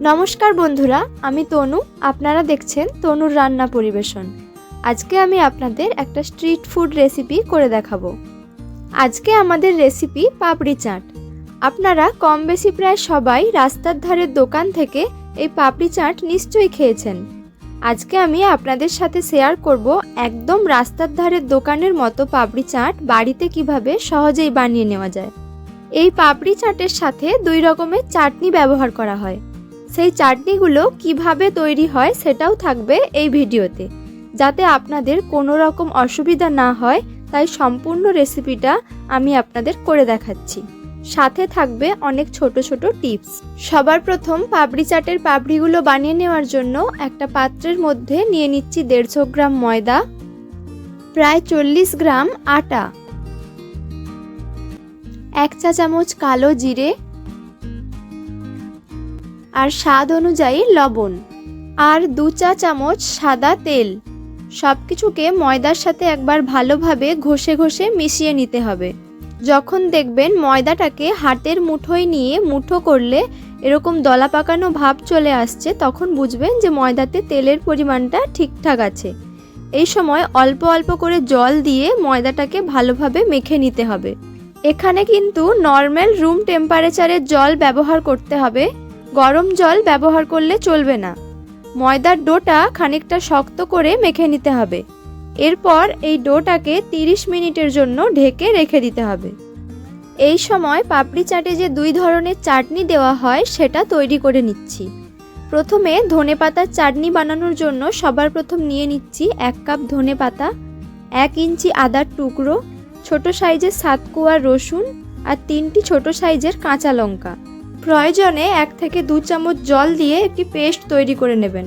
নমস্কার বন্ধুরা, আমি তনু। আপনারা দেখছেন তনুর রান্না পরিবেশন। আজকে আমি আপনাদের একটা স্ট্রিট ফুড রেসিপি করে দেখাবো। আজকে আমাদের রেসিপি পাপড়ি চাট। আপনারা কম বেশি প্রায় সবাই রাস্তার ধারের দোকান থেকে এই পাপড়ি চাট নিশ্চয়ই খেয়েছেন। আজকে আমি আপনাদের সাথে শেয়ার করব একদম রাস্তার ধারের দোকানের মতো পাপড়ি চাট বাড়িতে কীভাবে সহজেই বানিয়ে নেওয়া যায়। এই পাপড়ি চাটের সাথে দুই রকমের চাটনি ব্যবহার করা হয়। সেই চাটনিগুলো কীভাবে তৈরি হয় সেটাও থাকবে এই ভিডিওতে। যাতে আপনাদের কোনো রকম অসুবিধা না হয়, তাই সম্পূর্ণ রেসিপিটা আমি আপনাদের করে দেখাচ্ছি। সাথে থাকবে অনেক ছোট ছোট টিপস। সবার প্রথম পাপড়ি চাটের পাপড়িগুলো বানিয়ে নেওয়ার জন্য একটা পাত্রের মধ্যে নিয়ে নিচ্ছি দেড়শো গ্রাম ময়দা, প্রায় চল্লিশ গ্রাম আটা, এক চা চামচ কালো জিরে আর স্বাদ অনুযায়ী লবণ। আর দু চা চামচ সাদা তেল। সব কিছুকে ময়দার সাথে একবার ভালোভাবে ঘষে ঘষে মিশিয়ে নিতে হবে। যখন দেখবেন ময়দাটাকে হাতের মুঠোয় নিয়ে মুঠো করলে এরকম দলা পাকানো ভাব চলে আসছে, তখন বুঝবেন যে ময়দাতে তেলের পরিমাণটা ঠিকঠাক আছে। এই সময় অল্প অল্প করে জল দিয়ে ময়দাটাকে ভালোভাবে মেখে নিতে হবে। এখানে কিন্তু নর্মাল রুম টেম্পারেচারের জল ব্যবহার করতে হবে। গরম জল ব্যবহার করলে চলবে না। ময়দার ডোটা খানিকটা শক্ত করে মেখে নিতে হবে। এরপর এই ডোটাকে 30 মিনিটের জন্য ঢেকে রেখে দিতে হবে। এই সময় পাপড়ি চাটে যে দুই ধরনের চাটনি দেওয়া হয়, সেটা তৈরি করে নিচ্ছি। প্রথমে ধনে পাতার চাটনি বানানোর জন্য সবার প্রথম নিয়ে নিচ্ছি এক কাপ ধনে পাতা, এক ইঞ্চি আদার টুকরো, ছোট সাইজের সাত কোয়া রসুন আর তিনটি ছোট সাইজের কাঁচা লঙ্কা। প্রয়োজনে এক থেকে দু চামচ জল দিয়ে একটি পেস্ট তৈরি করে নেবেন।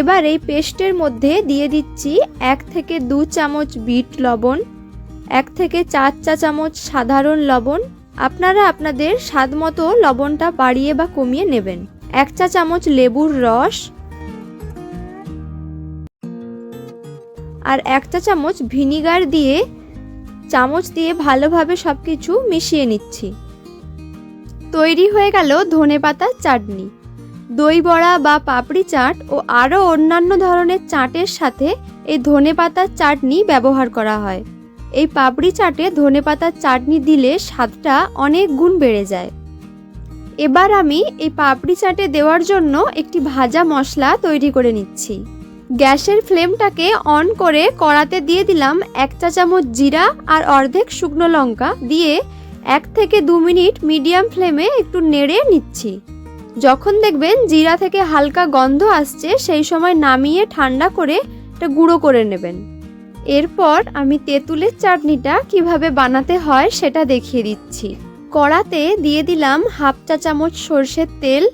এবার এই পেস্টের মধ্যে দিয়ে দিচ্ছি এক থেকে দু চামচ বিট লবণ, এক থেকে চার চা চামচ সাধারণ লবণ। আপনারা আপনাদের স্বাদ মতো লবণটা বাড়িয়ে বা কমিয়ে নেবেন। এক চা চামচ লেবুর রস আর এক চা চামচ ভিনিগার দিয়ে চামচ দিয়ে ভালোভাবে সব কিছু মিশিয়ে নিচ্ছি। তৈরি হয়ে গেল ধনে পাতার চাটনি। দই বড়া বা পাপড়ি চাট ও আরও অন্যান্য ধরনের চাটের সাথে এই ধনে পাতার চাটনি ব্যবহার করা হয়। এই পাপড়ি চাটে ধনে পাতার চাটনি দিলে স্বাদটা অনেক গুণ বেড়ে যায়। এবার আমি এই পাপড়ি চাটে দেওয়ার জন্য একটি ভাজা মশলা তৈরি করে নিচ্ছি। গ্যাসের ফ্লেমটাকে অন করে কড়াতে দিয়ে দিলাম এক চা চামচ জিরা আর অর্ধেক শুকনো লঙ্কা দিয়ে এক থেকে দু মিনিট মিডিয়াম ফ্লেমে একটু নেড়ে নিচ্ছি। যখন দেখবেন জিরা থেকে হালকা গন্ধ আসছে, সেই সময় নামিয়ে ঠান্ডা করে এটা গুঁড়ো করে নেবেন। এরপর আমি তেঁতুলের চাটনিটা কীভাবে বানাতে হয় সেটা দেখিয়ে দিচ্ছি। কড়াতে দিয়ে দিলাম হাফ চা চামচ সর্ষের তেল,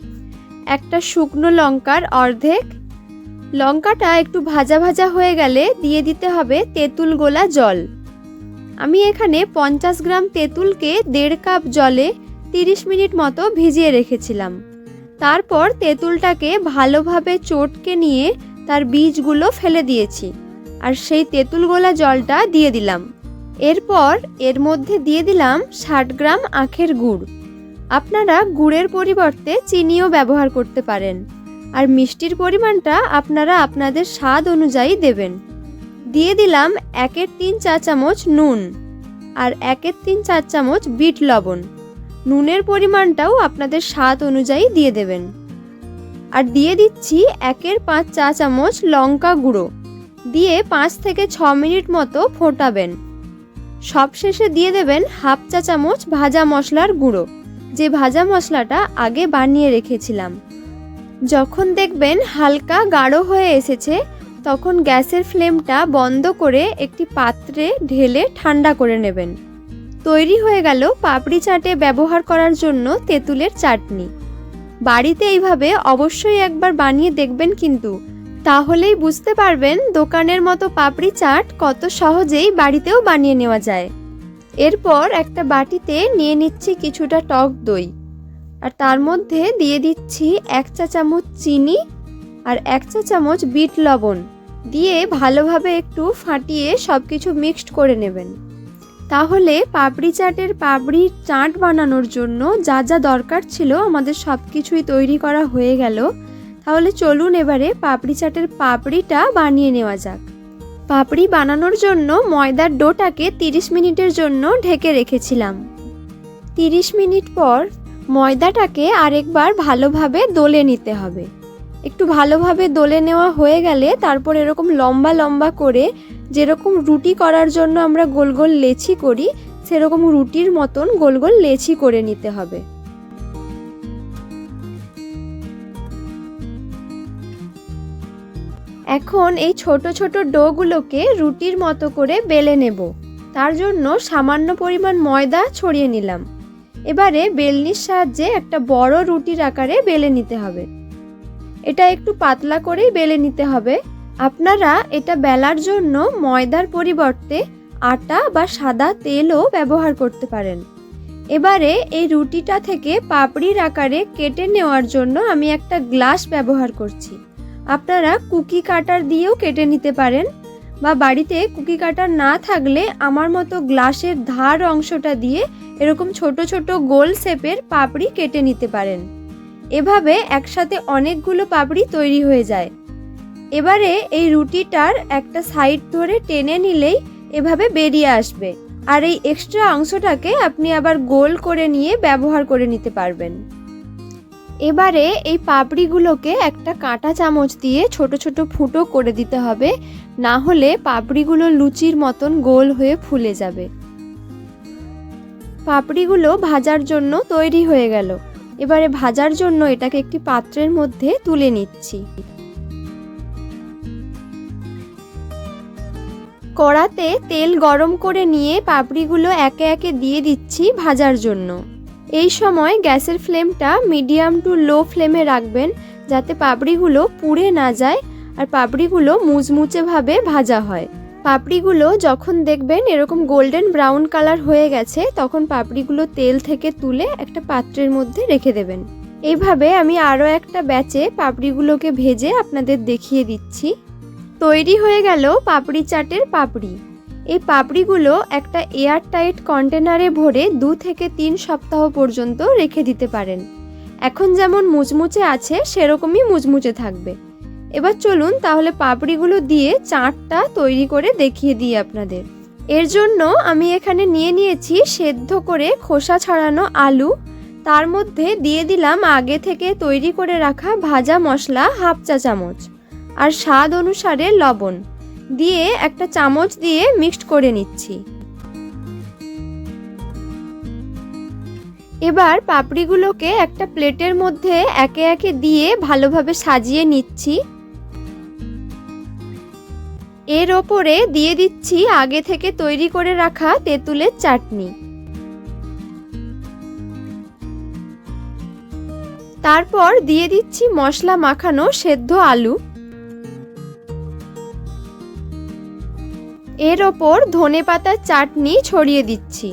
একটা শুকনো লঙ্কার অর্ধেক লঙ্কাটা একটু ভাজা ভাজা হয়ে গেলে দিয়ে দিতে হবে তেঁতুল গোলা জল। আমি এখানে পঞ্চাশ গ্রাম তেঁতুলকে দেড় কাপ জলে তিরিশ মিনিট মতো ভিজিয়ে রেখেছিলাম। তারপর তেঁতুলটাকে ভালোভাবে চটকে নিয়ে তার বীজগুলো ফেলে দিয়েছি আর সেই তেঁতুল গোলা জলটা দিয়ে দিলাম। এরপর এর মধ্যে দিয়ে দিলাম ষাট গ্রাম আখের গুড়। আপনারা গুড়ের পরিবর্তে চিনিও ব্যবহার করতে পারেন। আর মিষ্টির পরিমাণটা আপনারা আপনাদের স্বাদ অনুযায়ী দেবেন। দিয়ে দিলাম একের তিন চা চামচ নুন আর একের তিন চার চামচ বিট লবণ। নুনের পরিমাণটাও আপনাদের স্বাদ অনুযায়ী দিয়ে দেবেন। আর দিয়ে দিচ্ছি একের পাঁচ চা চামচ লঙ্কা গুঁড়ো। দিয়ে পাঁচ থেকে ছ মিনিট মতো ফোটাবেন। সবশেষে দিয়ে দেবেন হাফ চা চামচ ভাজা মশলার গুঁড়ো। যে ভাজা মশলাটা আগে বানিয়ে রেখেছিলাম। যখন দেখবেন হালকা গাঢ় হয়ে এসেছে, তখন গ্যাসের ফ্লেমটা বন্ধ করে একটি পাত্রে ঢেলে ঠান্ডা করে নেবেন। তৈরি হয়ে গেল পাপড়ি চাটে ব্যবহার করার জন্য তেঁতুলের চাটনি। বাড়িতে এইভাবে অবশ্যই একবার বানিয়ে দেখবেন কিন্তু, তাহলেই বুঝতে পারবেন দোকানের মতো পাপড়ি চাট কত সহজেই বাড়িতেও বানিয়ে নেওয়া যায়। এরপর একটা বাটিতে নিয়ে নিচ্ছি কিছুটা টক দই। আর তার মধ্যে দিয়ে দিচ্ছি এক চা চামচ চিনি আর এক চা চামচ বিট লবণ। দিয়ে ভালোভাবে একটু ফাটিয়ে সব কিছু মিক্সড করে নেবেন। তাহলে পাপড়ি চাটের পাপড়ির চাট বানানোর জন্য যা যা দরকার ছিল আমাদের সব কিছুই তৈরি করা হয়ে গেল। তাহলে চলুন এবারে পাপড়ি চাটের পাপড়িটা বানিয়ে নেওয়া যাক। পাপড়ি বানানোর জন্য ময়দার ডোটাকে 30 মিনিটের জন্য ঢেকে রেখেছিলাম। 30 মিনিট পর ময়দাটাকে আরেকবার ভালোভাবে দোলে নিতে হবে। একটু ভালোভাবে দোলে নেওয়া হয়ে গেলে তারপর এরকম লম্বা লম্বা করে যেরকম রুটি করার জন্য আমরা গোল গোল লেচি করি, সেরকম রুটির মতন গোল গোল লেচি করে নিতে হবে। এখন এই ছোট ছোট ডোগুলোকে রুটির মতো করে বেলে নেব। তার জন্য সামান্য পরিমাণ ময়দা ছড়িয়ে নিলাম। এবারে বেলনির সাহায্যে একটা বড় রুটির আকারে বেলে নিতে হবে। এটা একটু পাতলা করেই বেলে নিতে হবে। আপনারা এটা বেলার জন্য ময়দার পরিবর্তে আটা বা সাদা তেলও ব্যবহার করতে পারেন। এবারে এই রুটিটা থেকে পাপড়ির আকারে কেটে নেওয়ার জন্য আমি একটা গ্লাস ব্যবহার করছি। আপনারা কুকি কাটার দিয়েও কেটে নিতে পারেন বা বাড়িতে কুকি কাটার না থাকলে আমার মতো গ্লাসের ধার অংশটা দিয়ে এরকম ছোট ছোট গোল শেপের পাপড়ি কেটে নিতে পারেন। এভাবে একসাথে অনেকগুলো পাপড়ি তৈরি হয়ে যায়। এবারে এই রুটিটার একটা সাইড ধরে টেনে নিলেই এভাবে বেরিয়ে আসবে। আর এই এক্সট্রা অংশটাকে আপনি আবার গোল করে নিয়ে ব্যবহার করে নিতে পারবেন। এবারে এই পাপড়িগুলোকে একটা কাঁটা চামচ দিয়ে ছোট ছোট ফুটো করে দিতে হবে। না হলে পাপড়িগুলো লুচির মতন গোল হয়ে ফুলে যাবে। পাপড়িগুলো ভাজার জন্য তৈরি হয়ে গেল। এবারে ভাজার জন্য এটাকে একটি পাত্রের মধ্যে তুলে নিচ্ছি। কড়াতে তেল গরম করে নিয়ে পাপড়িগুলো একে একে দিয়ে দিচ্ছি ভাজার জন্য। এই সময় গ্যাসের ফ্লেমটা মিডিয়াম টু লো ফ্লেমে রাখবেন যাতে পাপড়িগুলো পুড়ে না যায় আর পাপড়িগুলো মুচমুচেভাবে ভাজা হয়। পাপড়িগুলো যখন দেখবেন এরকম গোল্ডেন ব্রাউন কালার হয়ে গেছে, তখন পাপড়িগুলো তেল থেকে তুলে একটা পাত্রের মধ্যে রেখে দেবেন। এইভাবে আমি আরও একটা ব্যাচে পাপড়িগুলোকে ভেজে আপনাদের দেখিয়ে দিচ্ছি। তৈরি হয়ে গেল পাপড়ি চাটের পাপড়ি। এই পাপড়িগুলো একটা এয়ার টাইট কন্টেনারে ভরে দু থেকে তিন সপ্তাহ পর্যন্ত রেখে দিতে পারেন। এখন যেমন মুচমুচে আছে, সেরকমই মুচমুচে থাকবে। এবার চলুন তাহলে পাপড়িগুলো দিয়ে চাটটা তৈরি করে দেখিয়ে দিই আপনাদের। এর জন্য আমি এখানে নিয়ে নিয়েছি সেদ্ধ করে খোসা ছাড়ানো আলু। তার মধ্যে দিয়ে দিলাম আগে থেকে তৈরি করে রাখা ভাজা মশলা হাফ চা চামচ আর স্বাদ অনুসারে লবণ। দিয়ে একটা চামচ দিয়ে মিক্সড করে নিচ্ছি। এবার পাপড়িগুলোকে একটা প্লেটের মধ্যে একে একে দিয়ে ভালোভাবে সাজিয়ে নিচ্ছি। এর ওপরে দিয়ে দিচ্ছি আগে থেকে তৈরি করে রাখা তেঁতুলের চাটনি। তারপর দিয়ে দিচ্ছি মশলা মাখানো সেদ্ধ আলু। এর ওপর ধনে পাতার চাটনি ছড়িয়ে দিচ্ছি।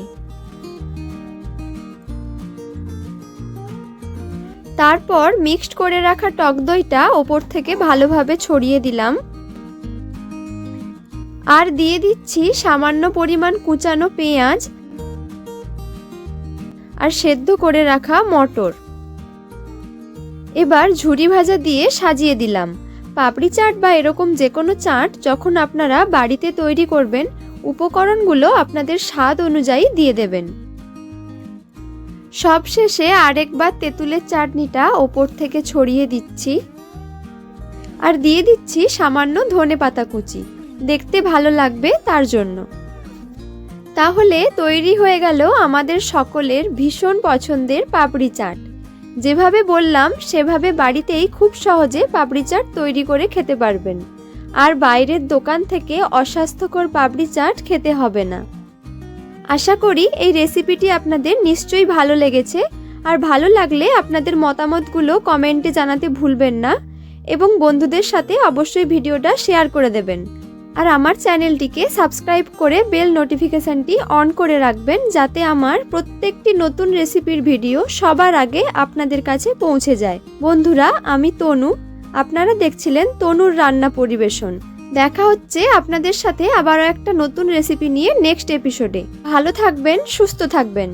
তারপর মিক্সড করে রাখা টক দইটা ওপর থেকে ভালোভাবে ছড়িয়ে দিলাম। আর দিয়ে দিচ্ছি সামান্য পরিমাণ কুচানো পেঁয়াজ আর সেদ্ধ করে রাখা মটর। এবার ঝুরি ভাজা দিয়ে সাজিয়ে দিলাম। পাপড়ি চাট বা এরকম যে কোনো চাট যখন আপনারা বাড়িতে তৈরি করবেন, উপকরণগুলো আপনাদের স্বাদ অনুযায়ী দিয়ে দেবেন। সবশেষে আরেকবার তেঁতুলের চাটনিটা ওপর থেকে ছড়িয়ে দিচ্ছি। আর দিয়ে দিচ্ছি সামান্য ধনে পাতা কুচি। দেখতে ভালো লাগবে তার জন্য। তাহলে তৈরি হয়ে গেল আমাদের সকলের ভীষণ পছন্দের পাপড়ি চাট। যেভাবে বললাম, সেভাবে বাড়িতেই খুব সহজে পাপড়ি চাট তৈরি করে খেতে পারবেন। আর বাইরের দোকান থেকে অস্বাস্থ্যকর পাপড়ি চাট খেতে হবে না। আশা করি এই রেসিপিটি আপনাদের নিশ্চয়ই ভালো লেগেছে। আর ভালো লাগলে আপনাদের মতামতগুলো কমেন্টে জানাতে ভুলবেন না। এবং বন্ধুদের সাথে অবশ্যই ভিডিওটা শেয়ার করে দেবেন। আর আমার চ্যানেলটিকে সাবস্ক্রাইব করে বেল নোটিফিকেশানটি অন করে রাখবেন যাতে আমার প্রত্যেকটি নতুন রেসিপির ভিডিও সবার আগে আপনাদের কাছে পৌঁছে যায়। বন্ধুরা, আমি তনু। আপনারা দেখছিলেন তনুর রান্না পরিবেশন। দেখা হচ্ছে আপনাদের সাথে আবারও একটা নতুন রেসিপি নিয়ে নেক্সট এপিসোডে। ভালো থাকবেন, সুস্থ থাকবেন।